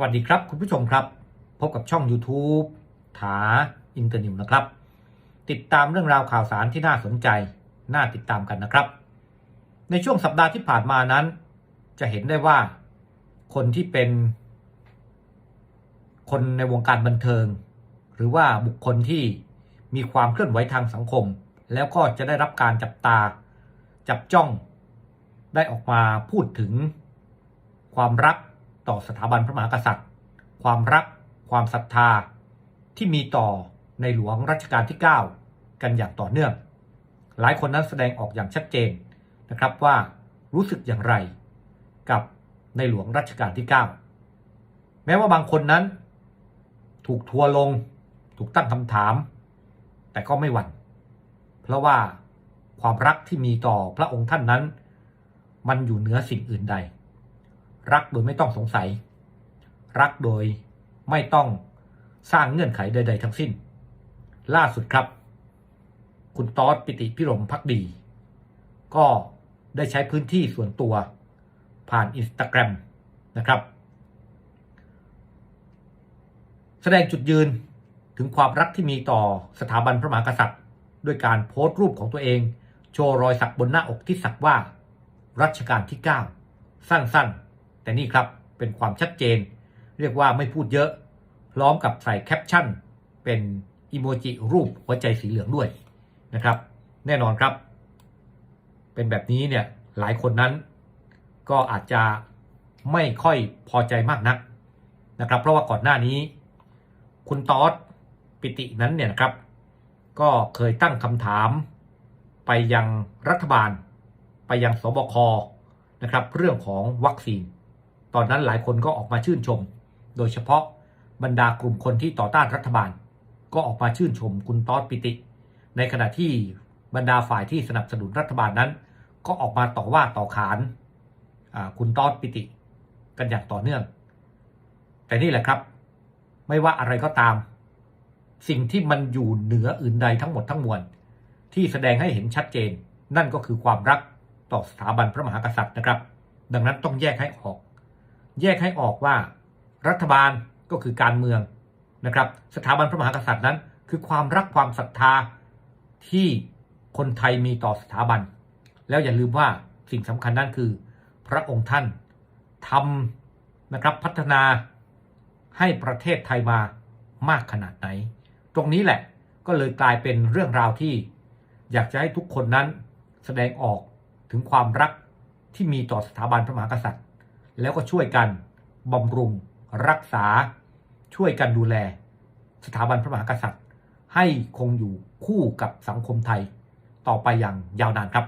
วัสดีครับคุณผู้ชมครับ พบกับช่อง YouTube ถาอินเตอร์นิวนะครับ ติดตามเรื่องราวข่าวสารที่น่าสนใจ น่าติดตามกันนะครับ ในช่วงสัปดาห์ที่ผ่านมานั้น จะเห็นได้ว่าคนที่เป็น คนในวงการบันเทิง หรือว่าบุคคลที่มีความเคลื่อนไหวทางสังคม แล้วก็จะได้รับการจับตา จับจ้อง ได้ออกมาพูดถึงความรัก ต่อสถาบันพระมหากษัตริย์ ความรัก ความศรัทธา ที่มีต่อในหลวงรัชกาลที่ 9 กันอย่างต่อเนื่อง หลายคนนั้นแสดงออกอย่างชัดเจนนะครับว่ารู้สึกอย่างไรกับในหลวงรัชกาลที่ 9 แม้ว่าบางคนนั้น ถูกทัวร์ลง ถูกตั้งคำถาม แต่ก็ไม่หวั่น เพราะว่าความรักที่มีต่อพระองค์ท่านนั้น มันอยู่เหนือสิ่งอื่นใด รักโดยไม่ต้องสงสัย รักโดยไม่ต้องสร้างเงื่อนไขใด ๆ ทั้งสิ้น ล่าสุดครับ คุณตอสปิติพิรมพักดี ก็ได้ใช้พื้นที่ส่วนตัว ผ่านอินสตาแกรมนะครับ แสดงจุดยืนถึงความรักที่มีต่อสถาบันพระมหากษัตริย์ ด้วยการโพสต์รูปของตัวเอง โชว์รอยสักบนหน้าอกที่สักว่า รัชกาลที่ 9 สั้นๆ แต่นี่ครับเป็นความชัดเจน เรียกว่าไม่พูดเยอะ พร้อมกับใส่แคปชั่น เป็นอีโมจิรูปหัวใจสีเหลืองด้วยนะครับ แน่นอนครับ เป็นแบบนี้เนี่ยหลายคนนั้น ก็อาจจะไม่ค่อยพอใจมากนักนะครับ เพราะว่าก่อนหน้านี้ คุณตอสปิตินั้นเนี่ยนะครับ ก็เคยตั้งคำถามไปยังรัฐบาล ไปยังสบคนะครับ เรื่องของวัคซีน อนนั้นหลายคนก็ออกมาชื่นชม โดยเฉพาะบรรดากลุ่มคนที่ต่อต้านรัฐบาล ก็ออกมาชื่นชมคุณตอสปิติ ในขณะที่บรรดาฝ่ายที่สนับสนุนรัฐบาลนั้น ก็ออกมาต่อว่าต่อขานคุณตอสปิติ กันอย่างต่อเนื่อง แต่นี่แหละครับ ไม่ว่าอะไรก็ตาม สิ่งที่มันอยู่เหนืออื่นใดทั้งหมดทั้งมวล ที่แสดงให้เห็นชัดเจน นั่นก็คือความรักต่อสถาบันพระมหากษัตริย์นะครับ ดังนั้นต้องแยกให้ออก แยกให้ออกว่ารัฐบาลก็คือการเมืองนะครับ สถาบันพระมหากษัตริย์นั้น คือความรักความศรัทธาที่คนไทยมีต่อสถาบัน แล้วอย่าลืมว่าสิ่งสำคัญนั่นคือ พระองค์ท่านทำนะครับพัฒนาให้ประเทศไทยมามากขนาดไหน ตรงนี้แหละก็เลยกลายเป็นเรื่องราวที่ อยากจะให้ทุกคนนั้นแสดงออกถึงความรักที่มีต่อสถาบันพระมหากษัตริย์ แล้วก็ช่วยกันบำรุงรักษาช่วยกันดูแล สถาบันพระมหากษัตริย์ ให้คงอยู่คู่กับสังคมไทย ต่อไปอย่างยาวนานครับ